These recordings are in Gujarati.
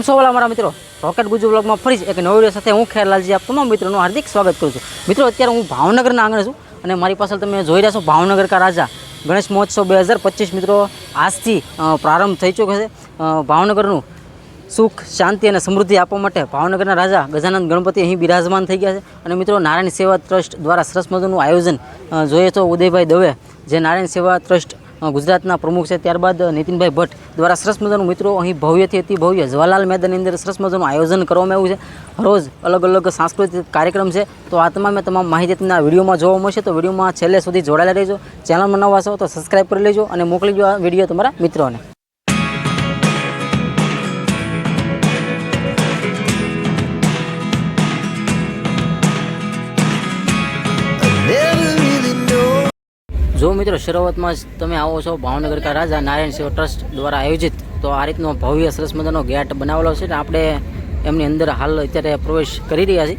કેમ છો વાલા મારા મિત્રો. રોકેટ ગુજુ બ્લોગમાં ફરી એક નવો સાથે હું ખેરલાલજી આપ તમામ મિત્રોનું હાર્દિક સ્વાગત કરું છું. મિત્રો, અત્યારે હું ભાવનગરના આંગણે છું અને મારી પાછળ તમે જોઈ રહ્યા છો ભાવનગર કા રાજા. ગણેશ મહોત્સવ બે હજાર પચીસ મિત્રો, આજથી પ્રારંભ થઈ ચૂક્યો છે. ભાવનગરનું સુખ, શાંતિ અને સમૃદ્ધિ આપવા માટે ભાવનગરના રાજા ગજાનંદ ગણપતિ અહીં બિરાજમાન થઈ ગયા છે. અને મિત્રો, નારાયણ સેવા ટ્રસ્ટ દ્વારા સરસ મજાનું આયોજન જોઈએ તો ઉદયભાઈ દવે, જે નારાયણ સેવા ટ્રસ્ટ ગુજરાતના પ્રમુખ છે. ત્યારબાદ નીતિનભાઈ ભટ્ટ દ્વારા સરસ મજાનું મિત્રો અહીં ભવ્યથી અતિ ભવ્ય જવાલાલ મેદાનની અંદર સરસ મજાનું આયોજન કરવામાં આવ્યું છે. રોજ અલગ અલગ સાંસ્કૃતિક કાર્યક્રમ છે. તો આ તમામે તમામ માહિતી તમને વિડીયોમાં જોવા મળશે. તો વિડીયોમાં છેલ્લે સુધી જોડાયેલા રહેજો. ચેનલમાં બનાવવા છો તો સબસ્ક્રાઈબ કરી લેજો અને મોકલી દો આ વીડિયો તમારા મિત્રોને. જો મિત્રો, શરૂઆતમાં જ તમે આવો છો ભાવનગર કા રાજા નારાયણ સેવા ટ્રસ્ટ દ્વારા આયોજિત, તો આ રીતનો ભવ્ય સરસ મજાનો ગેટ બનાવેલો છે આપણે એમની અંદર હાલ અત્યારે પ્રવેશ કરી રહ્યા છીએ.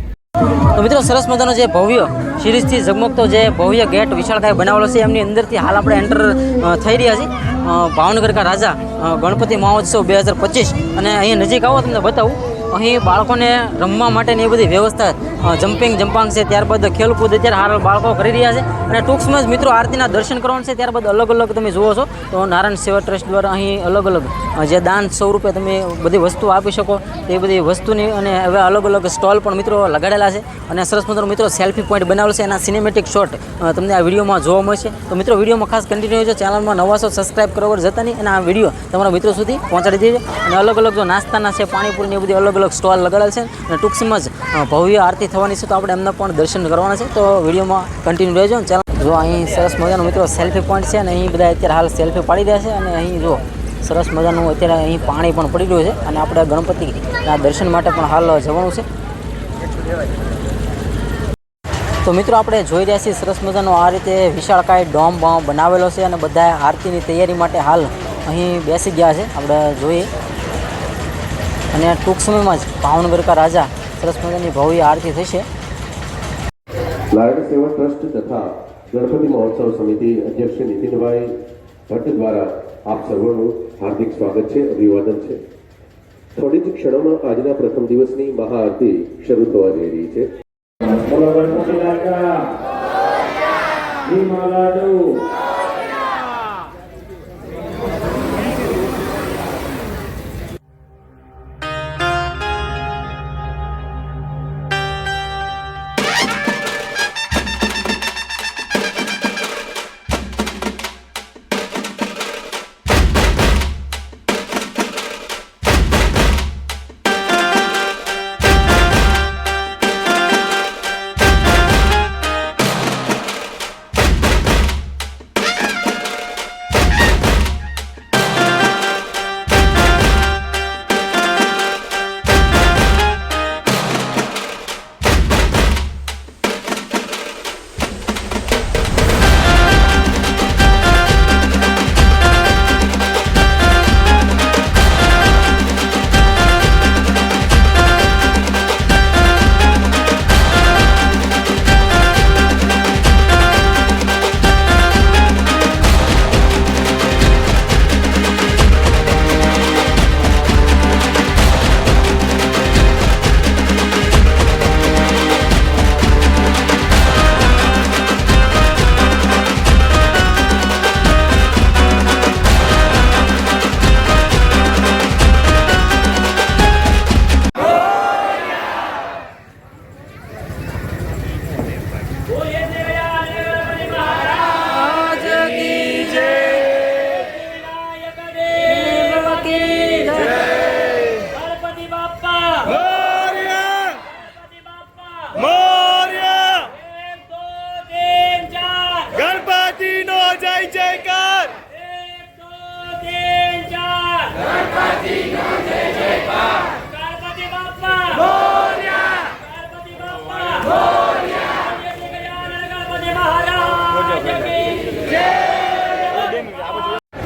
તો મિત્રો, સરસ મજાનો જે ભવ્ય સિરીઝથી ઝગમગતો જે ભવ્ય ગેટ વિશાળકાય બનાવેલો છે, એમની અંદરથી હાલ આપણે એન્ટર થઈ રહ્યા છીએ. ભાવનગરકા રાજા ગણપતિ મહોત્સવ બે હજાર પચીસ. અને અહીં નજીક આવો, તમને બતાવું. અહીં બાળકોને રમવા માટેની એ બધી વ્યવસ્થા જમ્પિંગ જમ્પાંગ છે. ત્યારબાદ ખેલકૂદ અત્યારે હાલ બાળકો કરી રહ્યા છે. અને ટૂંક સમય જ મિત્રો આરતીના દર્શન કરવાનું છે. ત્યારબાદ અલગ અલગ તમે જુઓ છો, તો નારાયણ સેવા ટ્રસ્ટ દ્વારા અહીં અલગ અલગ જે દાન સ્વરૂપે તમે બધી વસ્તુ આપી શકો. તે બધી વસ્તુની અને હવે અલગ અલગ સ્ટોલ પણ મિત્રો લગાડેલા છે. અને સરસ મજાનો મિત્રો સેલ્ફી પોઈન્ટ બનાવેલો છે. એના સિનેમેટિક શોટ તમને આ વિડીયોમાં જોવા મળશે. તો મિત્રો વિડીયોમાં ખાસ કન્ટિન્યુ છે ચેનલમાં નવા છો સબસ્ક્રાઇબ કરવા જતા નહીં. અને આ વીડિયો તમારા મિત્રો સુધી પહોંચાડી દેજો. અને અલગ અલગ જો નાસ્તાના છે, પાણીપુરીની બધી અલગ અલગ સ્ટોલ લગાડેલ છે અને ટૂંક સમયમાં જ ભવ્ય આરતી થવાની છે તો આપણે એમના પણ દર્શન કરવાના છે. તો વિડીયોમાં કન્ટિન્યુ રહેજો ને ચાલો જો અહીં સરસ મજાનો મિત્રો સેલ્ફી પોઈન્ટ છે અને અહીં બધા અત્યારે હાલ સેલ્ફી પાડી રહ્યા છે અને અહીં જો સરસ મજાનું અત્યારે અહીં પાણી પણ પડી રહ્યું છે અને આપણે ગણપતિના દર્શન માટે પણ હાલ જવાનું છે. તો મિત્રો આપણે જોઈ રહ્યા છીએ સરસ મજાનો આ રીતે વિશાળકાય ડોમ બનાવેલો છે અને બધા આરતીની તૈયારી માટે હાલ અહીં બેસી ગયા છે. આપણે જોઈએ અને ટૂંક સમયમાં જ પાવનગરકા રાજા સરસ મજાની ભવ્ય આરતી થશે. નારાયણ સેવા ટ્રસ્ટ તથા ગણપતિ મહોત્સવ સમિતિ અધ્યક્ષ નીતિનભાઈ ભટ્ટ દ્વારા આપ સર્વનું હાર્દિક સ્વાગત છે અભિવાદન છે. થોડી જ ક્ષણોમાં આજના પ્રથમ દિવસની મહાઆરતી શરૂ થવા જઈ રહી છે. બોલો ગણપતિ રાજા ભીમા લાડુ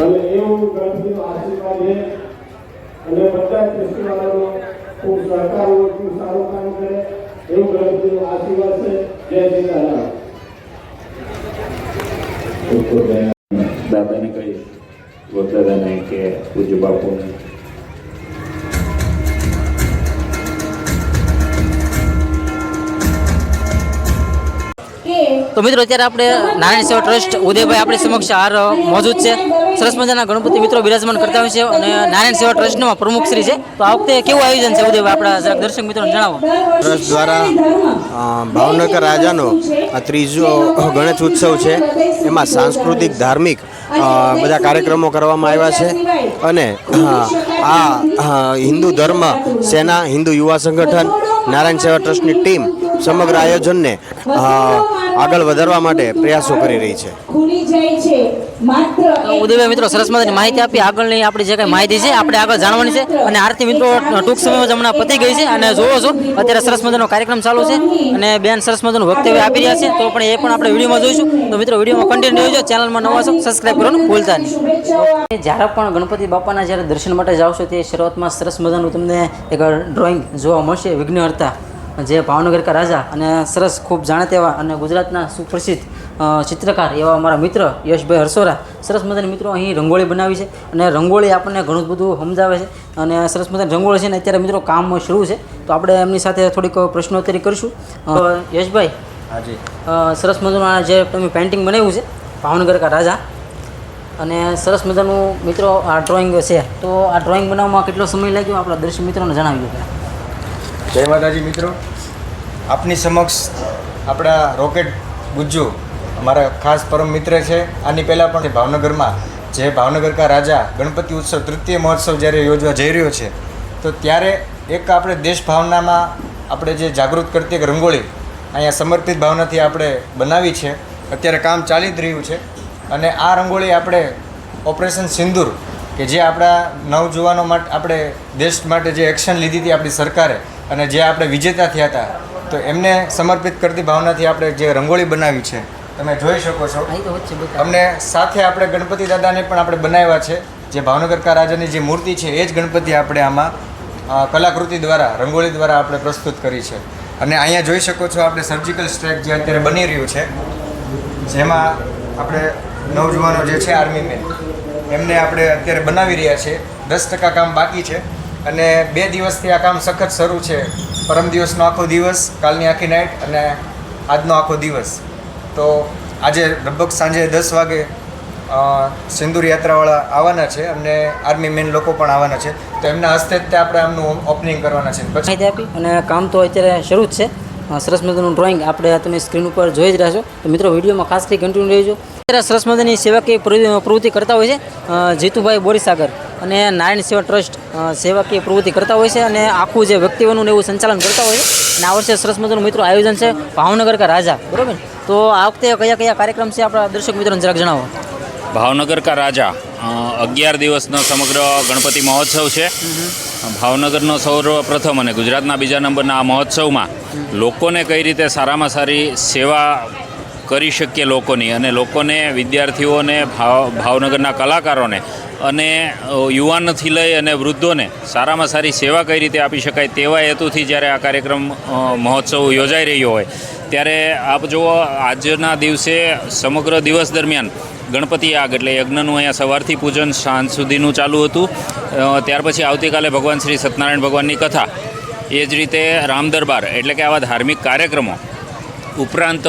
અને એવું ગણપતિનો આશીર્વાદ છે અને બધા ફેસ્ટિવલો ખૂબ સહકાર હોય, ખૂબ સારું કામ કરે. એવું ગણપતિનો આશીર્વાદ છે. જય સીતારામ દાદાને કહીએ ગોદાદાને કે પૂજ્ય બાપુને. તો મિત્રો અત્યારે આપણે નારાયણ સેવા ટ્રસ્ટ ઉદયભાઈ આપણી સમક્ષ હાર મોજૂદ છે. સરસ મજાના ગણપતિ મિત્રો બિરાજમાન કરતા હોય છે અને નારાયણ સેવા ટ્રસ્ટના પ્રમુખ શ્રી છે. તો આ વખતે કેવું આયોજન છે ઉદયભાઈ? આપણા દર્શક મિત્રોને જણાવો. ટ્રસ્ટ દ્વારા ભાવનગર રાજાનો આ ત્રીજો ગણેશ ઉત્સવ છે. એમાં સાંસ્કૃતિક, ધાર્મિક બધા કાર્યક્રમો કરવામાં આવ્યા છે. અને આ હિન્દુ ધર્મ સેના, હિન્દુ યુવા સંગઠન, નારાયણ સેવા ટ્રસ્ટની ટીમ સમગ્ર આયોજનને આગળ વધારવા માટે પ્રયાસો કરી રહી છે. ખુલી જાય છે. માત્ર તો ઉદયભાઈ મિત્રો સરસ મજાની માહિતી આપી. આગળની આપણી જે કંઈ માહિતી છે આપણે આગળ જાણવાની છે. અને આરતી મિત્રો ટૂંક સમયમાં જ હમણાં પતી ગઈ છે. અને જોવો છો અત્યારે સરસ મજાનો કાર્યક્રમ ચાલુ છે. અને બેન સરસ મજાનું વક્તવ્ય આપી રહ્યા છે. તો પણ એ પણ આપણે વિડીયોમાં જોઈશું. તો મિત્રો વિડીયોમાં કન્ટિન્યુ રહેજો ચેનલમાં નવા છો સબસ્ક્રાઈબ કરવાનું ભૂલતા નહીં. જ્યારે પણ ગણપતિ બાપાના જ્યારે દર્શન માટે જાઓ છો તે શરૂઆતમાં સરસ મજાનું તમને એક ડ્રોઈંગ જોવા મળશે. વિઘ્નહર્તા. જે ભાવનગર કા રાજા અને સરસ ખૂબ જાણે તેવા અને ગુજરાતના સુપ્રસિદ્ધ ચિત્રકાર એવા અમારા મિત્ર યશભાઈ હરસોરા સરસ મજાની મિત્રો અહીં રંગોળી બનાવી છે અને રંગોળી આપણને ઘણું બધું સમજાવે છે અને સરસ મજાની રંગોળી છે ને અત્યારે મિત્રો કામ શરૂ છે તો આપણે એમની સાથે થોડીક પ્રશ્નોત્તરી કરીશું. યશભાઈ હાજી. સરસ મજાનું આ જે તમે પેઇન્ટિંગ બનાવ્યું છે ભાવનગર કા રાજા અને સરસ મજાનું મિત્રો આ ડ્રોઈંગ છે તો આ ડ્રોઈંગ બનાવવામાં કેટલો સમય લાગ્યો? આપણા દર્શક મિત્રોને જણાવી દો જય માતાજી મિત્રો. આપની સમક્ષ આપણા રોકેટ ગુજ્જુ અમારા ખાસ પરમ મિત્ર છે. આની પહેલાં પણ ભાવનગરમાં જે ભાવનગર કા રાજા ગણપતિ ઉત્સવ તૃતીય મહોત્સવ જ્યારે યોજવા જઈ રહ્યો છે, તો ત્યારે એક આપણે દેશ ભાવનામાં આપણે જે જાગૃત કરતી એક રંગોળી અહીંયા સમર્પિત ભાવનાથી આપણે બનાવી છે. અત્યારે કામ ચાલી જ રહ્યું છે અને આ રંગોળી આપણે ઓપરેશન સિંદૂર કે જે આપણા નવજુવાનો માટે આપણે દેશ માટે જે એક્શન લીધી હતી આપણી સરકારે અને જે આપણે વિજેતા થયા હતા તો એમને સમર્પિત કરતી ભાવનાથી આપણે જે રંગોળી બનાવી છે તમે જોઈ શકો છો. અમને સાથે આપણે ગણપતિ દાદાને પણ આપણે બનાવ્યા છે જે ભાવનગર કા રાજાની જે મૂર્તિ છે એ જ ગણપતિ આપણે આમાં કલાકૃતિ દ્વારા રંગોળી દ્વારા આપણે પ્રસ્તુત કરી છે. અને અહીંયા જોઈ શકો છો આપણે સર્જિકલ સ્ટ્રાઇક જે અત્યારે બની રહ્યું છે જેમાં આપણે નવજુવાનો જે છે આર્મી મેન એમને આપણે અત્યારે બનાવી રહ્યા છીએ દસ ટકા કામ બાકી છે અને બે દિવસથી આ કામ સખત શરૂ છે. પરમ દિવસનો આખો દિવસ, કાલની આખી નાઇટ અને આજનો આખો દિવસ. તો આજે લગભગ સાંજે દસ વાગે સિંદૂર યાત્રાવાળા આવવાના છે અને આર્મી મેન લોકો પણ આવવાના છે. તો એમના હસ્તે જ આપણે આમનું ઓપનિંગ કરવાના છે. પછી આપી અને કામ તો અત્યારે શરૂ જ છે. સરસ મજાનું ડ્રોઈંગ આપણે તમે સ્ક્રીન ઉપર જોઈ જ રહ્યા છો. તો મિત્રો, વિડીયોમાં ખાસ કરી કન્ટિન્યુ રહેજો. સરસ મજાની સેવાકીય પ્રવૃત્તિ- કરતા હોય છે જીતુભાઈ બોરીસાગર. અને નારાયણ સેવા ટ્રસ્ટ સેવાકીય પ્રવૃત્તિ કરતા હોય છે અને આખું જે વ્યક્તિઓનું એવું સંચાલન કરતા હોય છે. અને આ વર્ષે સરસ મજાનું મિત્રો આયોજન છે ભાવનગર કા રાજા. બરાબર? તો આ વખતે કયા કયા કાર્યક્રમ છે આપણા દર્શક મિત્રોને જરાક જણાવો. ભાવનગર કા રાજા. અગિયાર દિવસનો સમગ્ર ગણપતિ મહોત્સવ છે. ભાવનગરનો સૌપ્રથમ અને ગુજરાતના બીજા નંબરના આ મહોત્સવમાં લોકોને કઈ રીતે સારામાં સારી સેવા કરી શકીએ લોકોની અને લોકોને, વિદ્યાર્થીઓને, ભાવ, ભાવનગરના કલાકારોને અને યુવાનથી લઈ અને વૃદ્ધોને સારામાં સારી સેવા કઈ રીતે આપી શકાય તેવા હેતુથી જ્યારે આ કાર્યક્રમ મહોત્સવ યોજાઈ રહ્યો હોય, ત્યારે આપ જુઓ આજના દિવસે સમગ્ર દિવસ દરમિયાન ગણપતિ યાગ એટલે યજ્ઞનું અહીંયા સવારથી પૂજન, સાંજ સુધીનું ચાલુ હતું. ત્યાર પછી આવતીકાલે ભગવાન શ્રી સત્યનારાયણ ભગવાનની કથા. એ જ રીતે રામ દરબાર એટલે કે આવા ધાર્મિક કાર્યક્રમો ઉપરાંત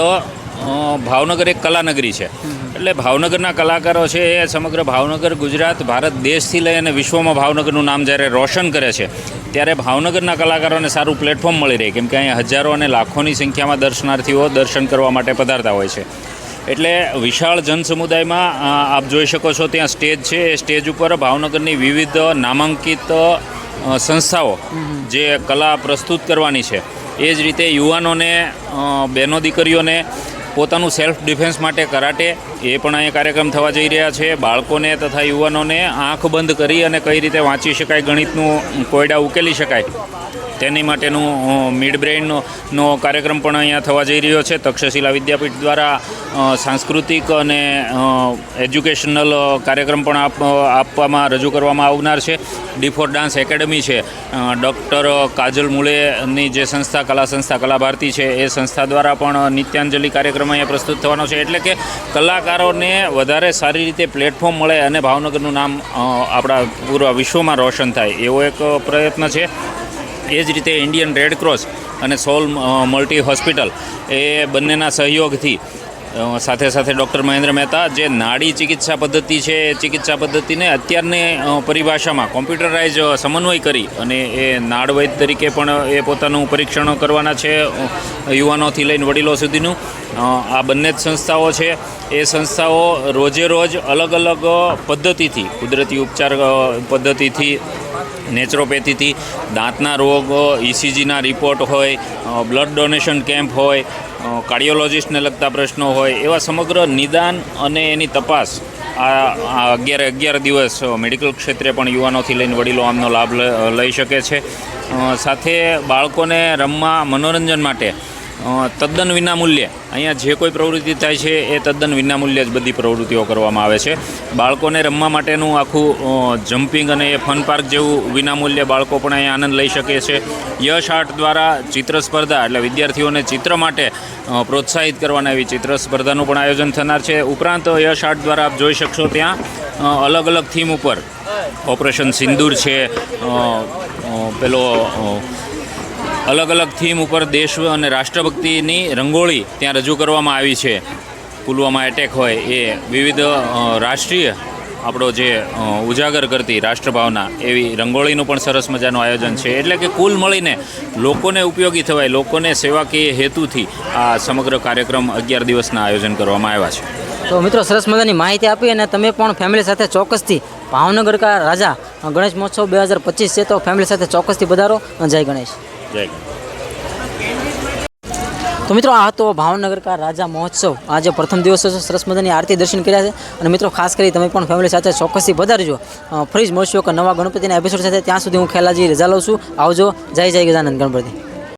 ભાવનગર એક કલાનગરી છે. એટલે ભાવનગરના કલાકારો છે એ સમગ્ર ભાવનગર, ગુજરાત, ભારત દેશથી લઈ અને વિશ્વમાં ભાવનગરનું નામ જ્યારે રોશન કરે છે, ત્યારે ભાવનગરના કલાકારોને સારું પ્લેટફોર્મ મળી રહે, કેમ કે અહીંયા હજારો અને લાખોની સંખ્યામાં દર્શનાર્થીઓ દર્શન કરવા માટે પધારતા હોય છે. એટલે વિશાળ જનસમુદાયમાં આપ જોઈ શકો છો ત્યાં સ્ટેજ છે, એ સ્ટેજ ઉપર ભાવનગરની વિવિધ નામાંકિત સંસ્થાઓ જે કલા પ્રસ્તુત કરવાની છે. એ જ રીતે યુવાનોને બહેનો, દીકરીઓને પોતાનું સેલ્ફ ડિફેન્સ માટે કરાટે એ પણ અહીંયા કાર્યક્રમ થવા જઈ રહ્યા છે. બાળકોને તથા યુવાનોને આંખ બંધ કરી અને કઈ રીતે વાંચી શકાય, ગણિતનું કોયડા ઉકેલી શકાય, તેની માટેનું મિડ બ્રેઇનનો કાર્યક્રમ પણ અહીંયા થવા જઈ રહ્યો છે. તક્ષશિલા વિદ્યાપીઠ દ્વારા સાંસ્કૃતિક અને એજ્યુકેશનલ કાર્યક્રમ પણ આપ, આપવામાં, રજૂ કરવામાં આવનાર છે. ડીફોર ડાન્સ એકેડમી છે. ડૉક્ટર કાજલ મુલેની જે સંસ્થા, કલા સંસ્થા, કલા ભારતી છે, એ સંસ્થા દ્વારા પણ નિત્યાંજલિ કાર્યક્રમ અહીંયા પ્રસ્તુત થવાનો છે. એટલે કે કલાકારોને વધારે સારી રીતે પ્લેટફોર્મ મળે અને ભાવનગરનું નામ આપણા પૂરા વિશ્વમાં રોશન થાય, એવો એક પ્રયત્ન છે. એ જ રીતે ઇન્ડિયન રેડ ક્રોસ અને સોલ મલ્ટી હોસ્પિટલ એ બંનેના સહયોગથી સાથે સાથે ડૉક્ટર મહેન્દ્ર મહેતા, જે નાડી ચિકિત્સા પદ્ધતિ છે ચિકિત્સા પદ્ધતિને અત્યારની પરિભાષામાં કોમ્પ્યુટરાઇઝ સમન્વય કરી અને એ નાડવૈદ તરીકે પણ એ પોતાનું પરીક્ષણ કરવાના છે યુવાનોથી લઈને વડીલો સુધીનું. આ બંને જ સંસ્થાઓ છે. એ સંસ્થાઓ રોજે રોજ અલગ અલગ પદ્ધતિથી, કુદરતી ઉપચાર પદ્ધતિથી, નેચરોપેથીથી, દાંતના રોગ ઇસીજીના રિપોર્ટ હોય બ્લડ ડોનેશન કેમ્પ હોય કાર્ડિયોલોજિસ્ટને લગતા પ્રશ્નો હોય એવા સમગ્ર નિદાન અને એની તપાસ આ અગિયાર અગિયાર દિવસ મેડિકલ ક્ષેત્રે પણ યુવાનોથી લઈને વડીલો આમનો લાભ લઈ શકે છે. સાથે બાળકોને રમવા, મનોરંજન માટે તદ્દન વિનામૂલ્યે. અહીંયા જે કોઈ પ્રવૃત્તિ થાય છે, એ તદ્દન વિનામૂલ્યે જ બધી પ્રવૃત્તિઓ કરવામાં આવે છે. બાળકોને રમવા માટેનું આખું જમ્પિંગ અને એ ફન પાર્ક જેવું વિનામૂલ્યે બાળકો પણ અહીંયા આનંદ લઈ શકે છે. યશ આર્ટ દ્વારા ચિત્ર સ્પર્ધા એટલે વિદ્યાર્થીઓને ચિત્ર માટે પ્રોત્સાહિત કરવાના એવી ચિત્ર સ્પર્ધાનું પણ આયોજન થનાર છે. ઉપરાંત યશ આર્ટ દ્વારા આપ જોઈ શકશો ત્યાં અલગ અલગ થીમ ઉપર ઓપરેશન સિંદૂર છે પેલો અલગ અલગ થીમ ઉપર દેશ અને રાષ્ટ્રભક્તિની રંગોળી ત્યાં રજૂ કરવામાં આવી છે. પુલવામા એટેક હોય એ વિવિધ રાષ્ટ્રીય આપણો જે ઉજાગર કરતી રાષ્ટ્રભાવના એવી રંગોળીનું પણ સરસ મજાનું આયોજન છે. એટલે કે કુલ મળીને લોકોને ઉપયોગી થવાય, લોકોને સેવાકીય હેતુથી આ સમગ્ર કાર્યક્રમ અગિયાર દિવસના આયોજન કરવામાં આવ્યા છે. તો મિત્રો, સરસ મજાની માહિતી આપી અને તમે પણ ફેમિલી સાથે ચોક્કસથી ભાવનગર રાજા ગણેશ મહોત્સવ બે હજાર પચીસ છે તો ફેમિલી સાથે ચોક્કસથી વધારો જય ગણેશ. તો મિત્રો, આ હતો ભાવનગર કા રાજા મહોત્સવ. આજે પ્રથમ દિવસે સરસ મજાની આરતી દર્શન કર્યા છે. અને મિત્રો, ખાસ કરી તમે પણ ફેમિલી સાથે ચોક્કસથી વધારજો ફરી જ મળશું કે નવા ગણપતિના એપિસોડ સાથે, ત્યાં સુધી હું ખેલાજી રજા લઉં છું. આવજો. જય જય ગજાનંદ ગણપતિ.